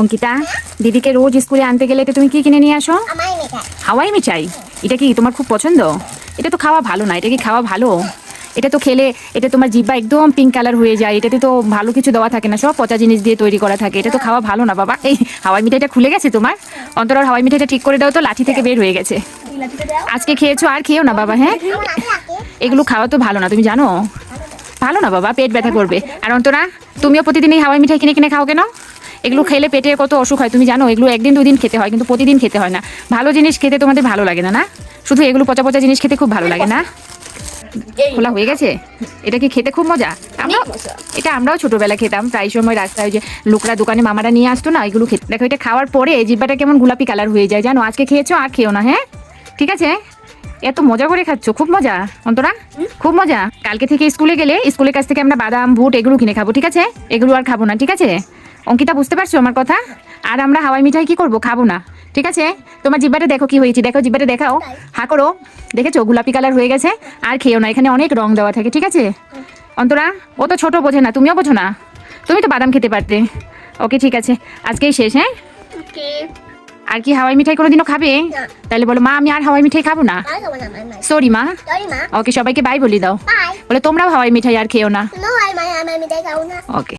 অঙ্কিতা দিদিকে রোজ স্কুলে আনতে গেলে এটা তুমি কি কিনে নিয়ে আসো? হাওয়াই মিঠাই? এটা কি তোমার খুব পছন্দ? এটা তো খাওয়া ভালো না এটা কি খাওয়া ভালো? এটা তো খেলে এটা তোমার জিব্বা একদম পিঙ্ক কালার হয়ে যায় এটাতে তো ভালো কিছু দেওয়া থাকে না সব পচা জিনিস দিয়ে তৈরি করা থাকে এটা তো খাওয়া ভালো না বাবা। এই হাওয়াই মিঠাইটা খুলে গেছে তোমার? অন্তরার হাওয়াই মিঠাইটা ঠিক করে দাও তো লাঠি থেকে বের হয়ে গেছে। আজকে খেয়েছো আর খেয়েও না বাবা হ্যাঁ? এগুলো খাওয়া তো ভালো না তুমি জানো? ভালো না বাবা পেট ব্যথা করবে। আর অন্তরা তুমিও প্রতিদিন এই হাওয়াই মিঠাই কিনে কিনে খাও কেন? এগুলো খেলে পেটে কত অসুখ হয় তুমি জানো এগুলো একদিন দুদিন খেতে হয় কিন্তু প্রতিদিন খেতে হয় না। ভালো জিনিস খেতে তোমাদের ভালো লাগে না না? শুধু এগুলো পচা পচা জিনিস খেতে খুব ভালো লাগে না? খোলা হয়ে গেছে? এটা কি খেতে খুব মজা? আমরা এটা আমরাও ছোটবেলা খেতাম প্রায় সময় রাস্তায় যে লোকরা দোকানে মামারা নিয়ে আসতো না এগুলো খেতে দেখো এটা খাওয়ার পরে জিব্বাটা কেমন গোলাপি কালার হয়ে যায় জানো? আজকে খেয়েছো আর খেও না হ্যাঁ? ঠিক আছে? এত মজা করে খাচ্ছ খুব মজা অন্তরা? খুব মজা। কালকে থেকে স্কুলে গেলে স্কুলের কাছ থেকে আমরা বাদাম বুট এগুলো কিনে খাব ঠিক আছে? এগুলো আর খাব না ঠিক আছে? অঙ্কিতা বুঝতে পারছ আমার কথা? আর আমরা হাওয়াই মিঠাই কি করব? খাব না। ঠিক আছে? তোমার জিব্বাটা দেখো কি হয়েছে। দেখো জিব্বাটা দেখাও। হা করো। দেখেছ? গোলাপি কালার হয়ে গেছে। আর খেও না। এখানে অনেক রং দেওয়া থাকে ঠিক আছে? অন্তরা ও তো ছোট বোঝে না। তুমিও বোঝো না? তুমি তো বাদাম খেতে পারতে। ওকে ঠিক আছে। আজকেই শেষ হ্যাঁ? আর কি হাওয়াই মিঠাই কোনোদিনও খাবে? তাহলে বলো মা আমি আর হাওয়াই মিঠাই খাব না? সরি মা। ওকে সবাইকে বাই বলি দাও। বলে তোমরাও হাওয়াই মিঠাই আর খেও না। ওকে